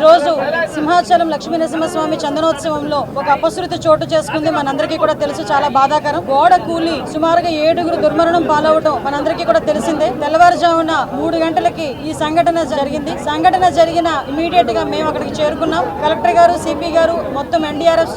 రోజు సింహాచలం లక్ష్మీ నరసింహస్వామి చందనోత్సవంలో ఒక అపశృతి చోటు చేసుకుంది మనందరికీ కూడా తెలుసు చాలా బాధాకరం. గోడ కూలి సుమారుగా ఏడుగురు దుర్మరణం పాలవటం మనందరికీ కూడా తెలిసిందే. తెల్లవారుజామున మూడు గంటలకి ఈ సంఘటన జరిగింది. సంఘటన జరిగిన ఇమీడియట్గా మేము అక్కడికి చేరుకున్నాం. కలెక్టర్ గారు సిపి గారు మొత్తం ఎన్డీఆర్ఎఫ్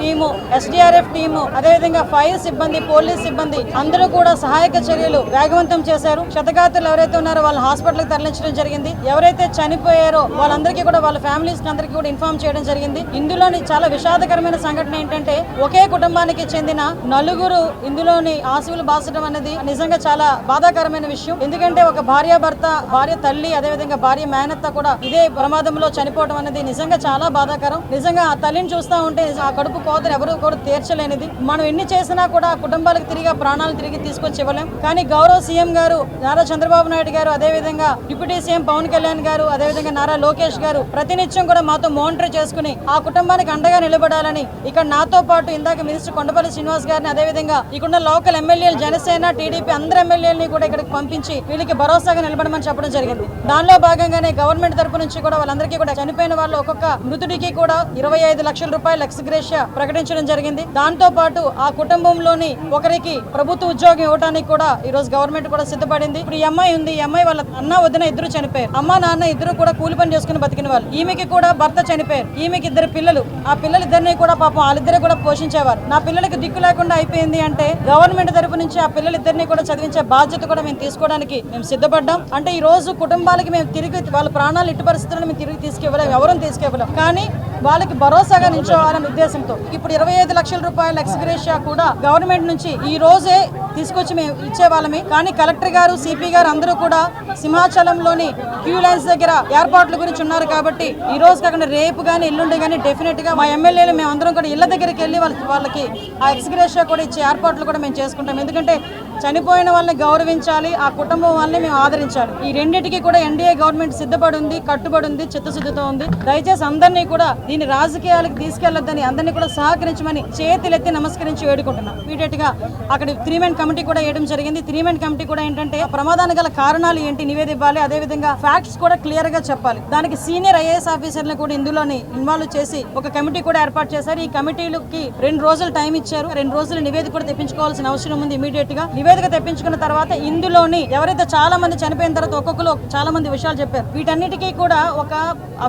టీము ఎస్డీఆర్ఎఫ్ టీము అదేవిధంగా ఫైర్ సిబ్బంది పోలీస్ సిబ్బంది అందరూ కూడా సహాయక చర్యలు వేగవంతం చేశారు. క్షతగాతులు ఎవరైతే ఉన్నారో వాళ్ళ హాస్పిటల్ తరలించడం జరిగింది. ఎవరైతే చనిపోయారో వాళ్ళందరికీ కూడా వాళ్ళ ఫ్యామిలీస్ అందరికీ కూడా ఇన్ఫార్మ్ చేయడం జరిగింది. ఇందులోని చాలా విషాదకరమైన సంఘటన ఏంటంటే ఒకే కుటుంబానికి చెందిన నలుగురు ఇందులోని ఆశువులు బాసడం అనేది నిజంగా చాలా బాధాకరమైన విషయం. ఎందుకంటే ఒక భార్య భర్త భార్య తల్లి అదేవిధంగా భార్య మేనత్త కూడా ఇదే ప్రమాదంలో చనిపోవడం అనేది నిజంగా చాలా బాధాకరం. నిజంగా ఆ తల్లిని చూస్తా ఉంటే ఆ కడుపు కోతను ఎవరు కూడా తీర్చలేనిది. మనం ఎన్ని చేసినా కూడా ఆ కుటుంబాలకు తిరిగి ప్రాణాలు తిరిగి తీసుకొచ్చి ఇవ్వలేం. కానీ గౌరవ సీఎం గారు నారా చంద్రబాబు నాయుడు గారు అదేవిధంగా డిప్యూటీ సీఎం పవన్ కళ్యాణ్ గారు అదేవిధంగా నారా లోకేష్ గారు ప్రతినిత్యం కూడా మాతో మానిటర్ చేసుకుని ఆ కుటుంబానికి అండగా నిలబడాలని ఇక్కడ నాతో పాటు ఇందాక మినిస్టర్ కొండపల్లి శ్రీనివాస్ గారిని అదేవిధంగా ఇక్కడ లోకల్ ఎమ్మెల్యేలు జనసేన టీడీపీ అందరు ఎమ్మెల్యేలని కూడా ఇక్కడికి పంపించి వీళ్ళకి భరోసాగా నిలబడమని చెప్పడం జరిగింది. దానిలో భాగంగానే గవర్నమెంట్ తరపు నుంచి కూడా వాళ్ళందరికీ కూడా చనిపోయిన వాళ్ళు ఒక్కొక్క మృతుడికి కూడా ఇరవై ఐదు లక్షల రూపాయలు ఎక్స్గ్రేషియా ప్రకటించడం జరిగింది. దాంతో పాటు ఆ కుటుంబంలోని ఒకరికి ప్రభుత్వ ఉద్యోగం ఇవ్వడానికి కూడా ఈ రోజు గవర్నమెంట్ కూడా సిద్ధపడింది. ఇప్పుడు ఈ అమ్మాయి ఉంది ఈ అమ్మాయి వాళ్ళ అన్న వదిన ఇద్దరు చనిపోయారు. అమ్మ నాన్న ఇద్దరు కూడా కూలి పని చేసుకుని బతికిన వాళ్ళు. ఈమెకి కూడా భర్త చనిపోయారు. ఈమెకి ఇద్దరు పిల్లలు. ఆ పిల్లలిద్దరిని కూడా పాపం వాళ్ళిద్దరే కూడా పోషించేవారు. నా పిల్లలకి దిక్కు లేకుండా అయిపోయింది అంటే గవర్నమెంట్ తరపు నుంచి ఆ పిల్లలిద్దరిని కూడా చదివించే బాధ్యత కూడా మేము తీసుకోవడానికి మేము సిద్ధపడ్డాం. అంటే ఈ రోజు కుటుంబాలకి మేము తిరిగి వాళ్ళ ప్రాణాలు ఇటు పరిస్థితులను మేము తిరిగి తీసుకెళ్ళలేం ఎవరూ తీసుకెళ్ళలేం కానీ వాళ్ళకి భరోసాగా నిల్చోవాలనే ఉద్దేశంతో ఇప్పుడు ఇరవై ఐదు లక్షల రూపాయల ఎక్స్గ్రేషియా కూడా గవర్నమెంట్ నుంచి ఈ రోజే తీసుకొచ్చి మేము ఇచ్చే వాళ్ళమే కానీ కలెక్టర్ గారు సిపి గారు అందరూ కూడా సింహాచలంలోని క్యూ లైన్స్ దగ్గర ఏర్పాట్ల గురించి ఉన్నారు కాబట్టి ఈ రోజు కాకుండా రేపు కానీ ఎల్లుండి కానీ డెఫినెట్గా మా ఎమ్మెల్యేలు మేము అందరం కూడా ఇళ్ళ దగ్గరికి వెళ్ళి వాళ్ళ వాళ్ళకి ఆ ఎక్స్గ్రేషియా కూడా ఇచ్చే ఏర్పాట్లు కూడా మేము చేసుకుంటాం. ఎందుకంటే చనిపోయిన వాళ్ళని గౌరవించాలి ఆ కుటుంబం వాళ్ళని మేము ఆదరించాలి. ఈ రెండింటికి కూడా ఎన్డీఏ గవర్నమెంట్ సిద్ధపడి ఉంది కట్టుబడి ఉంది చిత్తశుద్ధితో ఉంది. దయచేసి అందరినీ కూడా దీని రాజకీయాలకు తీసుకెళ్ళొద్దని అందరినీ కూడా సహకరించమని చేతులెత్తి నమస్కరించి వేడుకుంటున్నాం. ఇమీడియట్గా అక్కడ త్రీ మెన్ కమిటీ కూడా వేయడం జరిగింది. త్రీ మెన్ కమిటీ కూడా ఏంటంటే ప్రమాదానికి గల కారణాలు ఏంటి నివేదివ్వాలి అదేవిధంగా అదే విధంగా ఫ్యాక్ట్స్ కూడా క్లియర్గా చెప్పాలి. దానికి సీనియర్ ఐఏఎస్ ఆఫీసర్లు కూడా ఇందులోని ఇన్వాల్వ్ చేసి ఒక కమిటీ కూడా ఏర్పాటు చేశారు. ఈ కమిటీలకి రెండు రోజులు టైం ఇచ్చారు. రెండు రోజులు నివేదిక కూడా తెప్పించుకోవాల్సిన అవసరం ఉంది ఇమీడియట్గా. నివేదిక తెప్పించుకున్న తర్వాత ఇందులోని ఎవరైతే చాలా మంది చనిపోయిన తర్వాత ఒక్కొక్కరు చాలా మంది విషయాలు చెప్పారు. వీటన్నిటికీ కూడా ఒక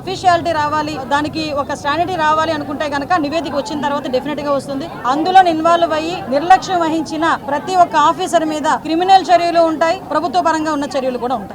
అఫీషియాలిటీ రావాలి దానికి ఒక స్టాండర్టీ రావాలి అనుకుంటే గనక నివేదిక వచ్చిన తర్వాత డెఫినెట్గా వస్తుంది. అందులో ఇన్వాల్వ్ అయ్యి నిర్లక్ష్యం వహించిన ప్రతి ఒక్క ఆఫీసర్ మీద క్రిమినల్ చర్యలు ఉంటాయి. ప్రభుత్వ పరంగా ఉన్న చర్యలు కూడా ఉంటాయి.